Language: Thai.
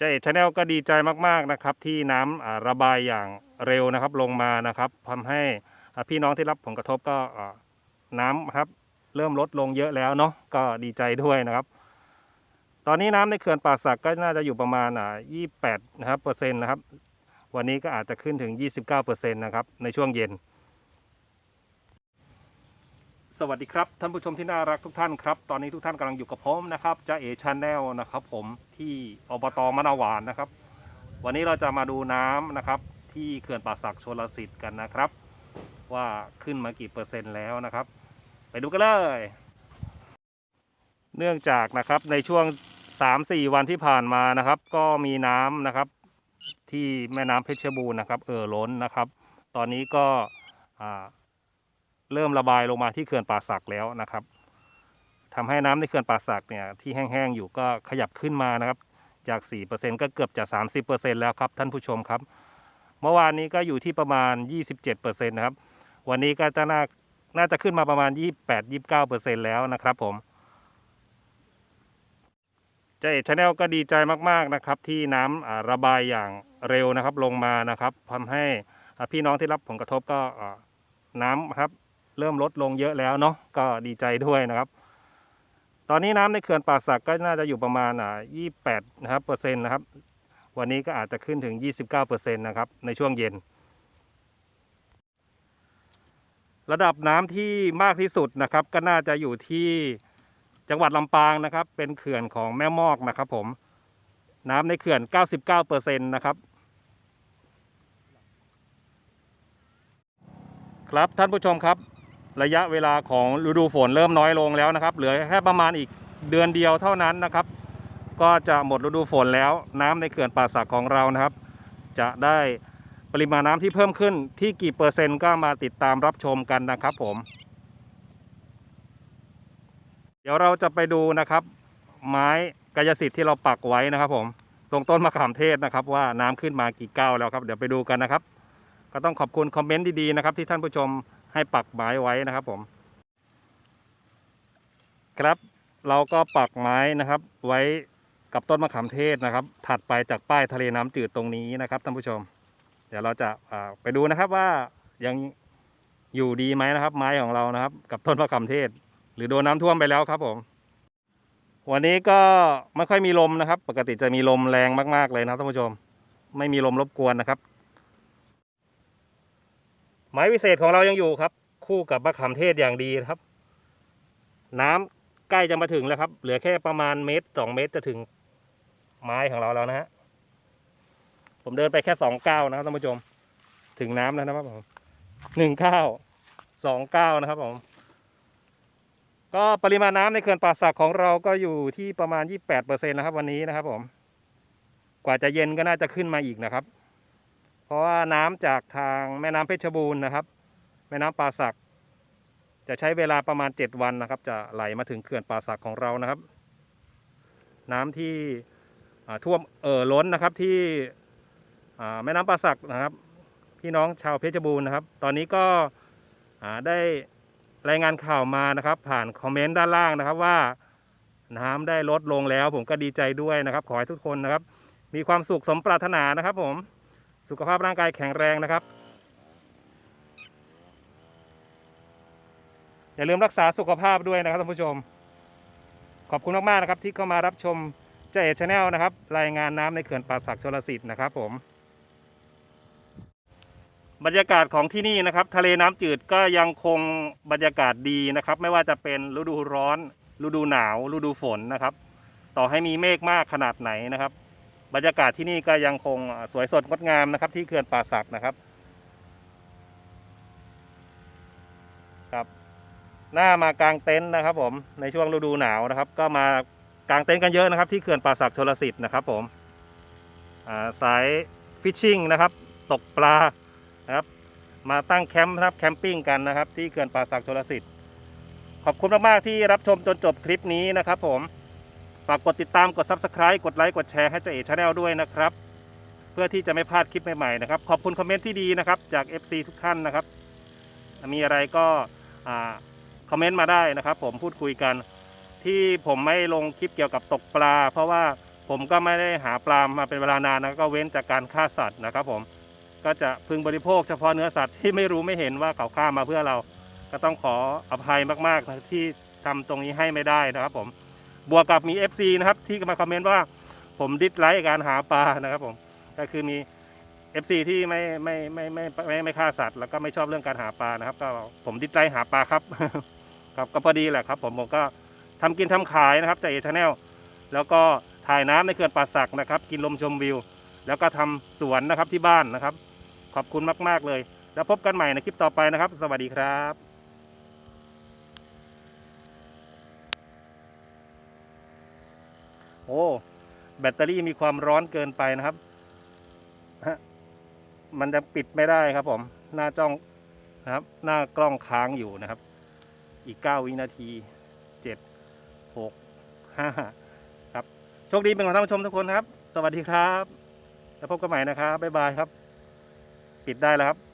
เจเอกชาแนลก็ดีใจมากๆนะครับ ที่น้ำอ่าระบายอย่างเร็วนะครับ ลงมานะครับทำให้พี่น้องที่รับผลกระทบก็น้ำครับ เริ่มลดลงเยอะแล้วเนาะก็ดีใจด้วยนะครับ ตอนนี้น้ำในเขื่อนป่าสักก็น่าจะอยู่ประมาณอ่า28นะครับเปอร์เซ็นต์นะครับ วันนี้ก็อาจจะขึ้นถึง 29เปอร์เซ็นต์นะครับในช่วงเย็น สวัสดีครับ ท่านผู้ชมที่น่ารักทุกท่านครับ ตอนนี้ทุกท่านกำลังอยู่กับผมนะครับจ้าเอชาแนลนะครับผมที่อบตมะนาวานนะครับ วันนี้เราจะมาดูน้ำนะครับ ที่เขื่อนป่าสักชลสิทธิ์กันนะครับ ว่าขึ้นมากี่เปอร์เซ็นต์แล้วนะครับ ไปดูกันเลย เนื่องจากนะครับในช่วง 3-4 วันที่ผ่านมานะครับ ก็มีน้ำนะครับ ที่แม่น้ำเพชรบูรณ์นะครับ เอ่อล้นนะครับ ตอนนี้ก็อ่า เริ่มระบายลงมาที่เขื่อนป่าสักแล้วนะครับทำให้น้ำในเขื่อนป่าสักเนี่ยที่แห้งๆอยู่ก็ขยับขึ้นมานะครับ จาก 4%ก็เกือบจะ 30%แล้วครับท่านผู้ชมครับ เมื่อวานนี้ก็อยู่ที่ประมาณ 27%นะครับ วันนี้ก็จะน่าน่าจะขึ้นมาประมาณ 28-29%แล้วนะครับผมเจเอกชาแนลก็ดีใจมากๆนะครับ ที่น้ำอ่าระบายอย่างเร็วนะครับลงมานะครับทำให้พี่น้องที่รับผลกระทบก็น้ำครับ เริ่มลดลงเยอะแล้วเนาะก็ดีใจด้วยนะครับ ตอนนี้น้ำในเขื่อนป่าสักก็น่าจะอยู่ประมาณอ่า28นะครับเปอร์เซ็นต์นะครับ วันนี้ก็อาจจะขึ้นถึง 29เปอร์เซ็นต์นะครับในช่วงเย็น ระดับน้ำที่มากที่สุดนะครับ ก็น่าจะอยู่ที่จังหวัดลำปางนะครับ เป็นเขื่อนของแม่มอกนะครับ ผมน้ำในเขื่อน 99เปอร์เซ็นต์นะครับครับท่านผู้ชมครับ ระยะเวลาของฤดูฝนเริ่มน้อยลงแล้วนะครับ เหลือแค่ประมาณอีกเดือนเดียวเท่านั้นนะครับ ก็จะหมดฤดูฝนแล้ว น้ำในเขื่อนป่าสักของเรานะครับ จะได้ปริมาณน้ำที่เพิ่มขึ้นที่กี่เปอร์เซ็นต์ก็มาติดตามรับชมกันนะครับผม เดี๋ยวเราจะไปดูนะครับ ไม้กายสิทธิ์ที่เราปักไว้นะครับ ผมตรงต้นมะขามเทศนะครับ ว่าน้ำขึ้นมากี่ก้าวแล้วครับ เดี๋ยวไปดูกันนะครับ ก็ต้องขอบคุณคอมเมนต์ดีๆนะครับที่ท่านผู้ชมให้ปักไม้ไว้นะครับผม ครับเราก็ปักไม้นะครับ ไว้กับต้นมะขามเทศนะครับ ถัดไปจากป้ายทะเลน้ำจืดตรงนี้นะครับท่านผู้ชม เดี๋ยวเราจะาไปดูนะครับว่ายังอยู่ดีไหมนะครับ ไม้ของเรานะครับ กับต้นมะขามเทศ หรือโดนน้ำท่วมไปแล้วครับผม วันนี้ก็ไม่ค่อยมีลมนะครับ ปกติจะมีลมแรงมากๆเลยนะครับท่านผู้ชม ไม่มีลมรบกวนนะครับ ไม้วิเศษของเรายังอยู่ครับ คู่กับมะขามเทศอย่างดีครับ น้ำใกล้จะมาถึงแล้วครับ เหลือแค่ประมาณเมตรสองเมตรจะถึงไม้ของเราแล้วนะฮะผมเดินไปแค่สองเก้านะครับท่านผู้ชม ถึงน้ำแล้วนะครับผมหนึ่งเก้าสองเก้านะครับผมก็ปริมาณน้ำในเขื่อนป่าสักของเราก็อยู่ที่ประมาณ 28%นะครับวันนี้นะครับผม กว่าจะเย็นก็น่าจะขึ้นมาอีกนะครับ เพราะว่าน้ำจากทางแม่น้ำเพชรบูรณ์นะครับ แม่น้ำป่าสัก จะใช้เวลาประมาณ 7 วันนะครับ จะไหลมาถึงเขื่อนป่าสักของเรานะครับ น้ำที่ท่วมเอ่อล้นนะครับที่แม่น้ำป่าสักนะครับ พี่น้องชาวเพชรบูรณ์นะครับ ตอนนี้ก็ได้รายงานข่าวมานะครับ ผ่านคอมเมนต์ด้านล่างนะครับว่าน้ำได้ลดลงแล้ว ผมก็ดีใจด้วยนะครับ ขอให้ทุกคนนะครับ มีความสุขสมปรารถนานะครับผม สุขภาพร่างกายแข็งแรงนะครับ อย่าลืมรักษาสุขภาพด้วยนะครับท่านผู้ชม ขอบคุณมากๆนะครับที่เข้ามารับชมเจเอชแนลนะครับ รายงานน้ำในเขื่อนป่าสักชลสิทธิ์นะครับผม บรรยากาศของที่นี่นะครับ ทะเลน้ำจืดก็ยังคงบรรยากาศดีนะครับ ไม่ว่าจะเป็นฤดูร้อน ฤดูหนาว ฤดูฝนนะครับ ต่อให้มีเมฆมากขนาดไหนนะครับ บรรยากาศที่นี่ก็ยังคงสวยสดงดงามนะครับ ที่เขื่อนป่าสักนะครับครับ หน้ามากางเต็นท์นะครับ ผมในช่วงฤดูหนาวนะครับ ก็มากางเต็นท์กันเยอะนะครับ ที่เขื่อนป่าสักชลสิทธิ์นะครับ ผมาสายฟิชชิ่งนะครับ ตกปลานะครับ มาตั้งแคมป์นะครับแคมปิ้งกันนะครับ ที่เขื่อนป่าสักชลสิทธิ์ขอบคุณมากๆที่รับชมจนจบคลิปนี้นะครับ ผมากกดติดตามกด Subscribe กดไลค์กดแชร์ให้เจเอ๋ชาแนลด้วยนะครับ เพื่อที่จะไม่พลาดคลิปใหม่ๆนะครับขอบคุณคอมเมนต์ที่ดีนะครับจาก FC ทุกท่านนะครับ มีอะไรก็คอมเมนต์มาได้นะครับ ผมพูดคุยกัน ที่ผมไม่ลงคลิปเกี่ยวกับตกปลา เพราะว่าผมก็ไม่ได้หาปลามาเป็นเวลานานนะก็เว้นจากการฆ่าสัตว์นะครับ ผมก็จะพึงบริโภคเฉพาะเนื้อสัตว์ที่ไม่รู้ไม่เห็นว่าเขาฆ่ามาเพื่อเรา ก็ต้องขออภัยมากๆที่ทำตรงนี้ให้ไม่ได้นะครับผม บวกกับมี FC นะครับที่มาคอมเมนต์ว่าผมดิสไลค์การหาปลานะครับผมก็คือมี FC ที่ไม่ไม่ไม่ไม่ไม่ไม่ไม่ฆ่าสัตว์แล้วก็ไม่ชอบเรื่องการหาปลานะครับ ก็ผมดิสไลค์หาปลาครับครับก็พอดีแหละครับ ผมผมก็ทำกินทำขายนะครับจากเอชแนลแล้วก็ถ่ายน้ำในเขื่อนป่าสักนะครับ กินลมชมวิว แล้วก็ทำสวนนะครับที่บ้านนะครับ ขอบคุณมาก ๆ เลย แล้วพบกันใหม่ในคลิปต่อไปนะครับ สวัสดีครับ อ้ แบตเตอรี่มีความร้อนเกินไปนะครับฮะมันจะปิดไม่ได้ครับผม หน้าจ้องนะครับ หน้ากล้องค้างอยู่นะครับ อีก 9 วินาที 7 6 5 ครับ โชคดีเป็นของท่านผู้ชมทุกคนครับ สวัสดีครับ แล้วพบกันใหม่นะครับ บ๊ายบายครับ ปิดได้แล้วครับ